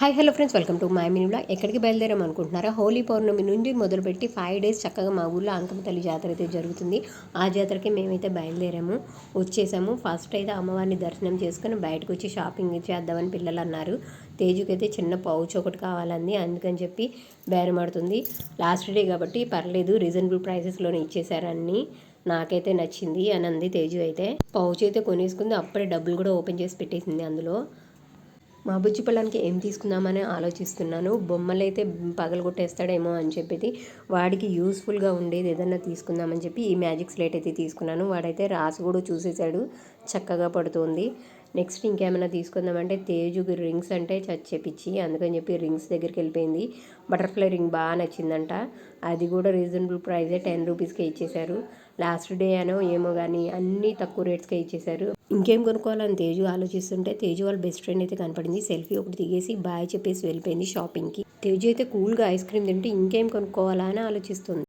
Hi hello friends welcome to my మినిలా ఎక్కడికి బయలుదేరాం అనుకుంటున్నారా? హోలీ పౌర్ణమి నుండి మొదలుపెట్టి ఫైవ్ డేస్ చక్కగా మా ఊళ్ళో అంకమ్మ తల్లి జాతర అయితే జరుగుతుంది. ఆ జాతరకి మేమైతే బయలుదేరాము. వచ్చేసాము. ఫస్ట్ అయితే అమ్మవారిని దర్శనం చేసుకుని బయటకు వచ్చి షాపింగ్ చేద్దామని పిల్లలు అన్నారు. తేజుకి అయితే చిన్న పౌచ్ ఒకటి కావాలంది. అందుకని చెప్పి బేరమాడుతుంది లాస్ట్ డే కాబట్టి పర్లేదు. రీజనబుల్ ప్రైసెస్లోనే ఇచ్చేసారన్ని నాకైతే నచ్చింది అని అంది తేజు అయితే. పౌచ్ అయితే కొనేసుకుంది. అప్పుడే డబ్బులు కూడా ఓపెన్ చేసి పెట్టేసింది అందులో. మా బుజ్జి పిల్లానికి ఏం తీసుకుందామని ఆలోచిస్తున్నాను? బొమ్మలు అయితే పగలగొట్టేస్తాడేమో అని చెప్పేది. వాడికి యూస్ఫుల్గా ఉండేది ఏదన్నా తీసుకుందామని చెప్పి ఈ మ్యాజిక్ స్లేట్ అయితే తీసుకున్నాను. వాడైతే రాసి కూడా చూసేసాడు చక్కగా పడుతుంది. నెక్స్ట్ ఇంకేమైనా తీసుకుందామంటే తేజుకి రింగ్స్ అంటే చచ్చేపిచ్చి అందుకని చెప్పి రింగ్స్ దగ్గరికి వెళ్ళిపోయింది. బటర్ఫ్లై రింగ్ బాగా నచ్చిందంట. అది కూడా రీజనబుల్ ప్రైజే టెన్ రూపీస్కే ఇచ్చేశారు. లాస్ట్ డే అనో ఏమో కానీ అన్నీ తక్కువ రేట్స్కే ఇచ్చేశారు. ఇంకేం కొనుక్కోవాలని తేజు ఆలోచిస్తుంటే తేజు వాళ్ళ బెస్ట్ ఫ్రెండ్ అయితే కనపడింది. సెల్ఫీ ఒకటి దిగేసి బాయ్ చెప్పేసి వెళ్ళిపోయింది షాపింగ్కి తేజు అయితే కూల్గా ఐస్ క్రీమ్ తింటే ఇంకేం కొనుక్కోవాలా అని ఆలోచిస్తుంది.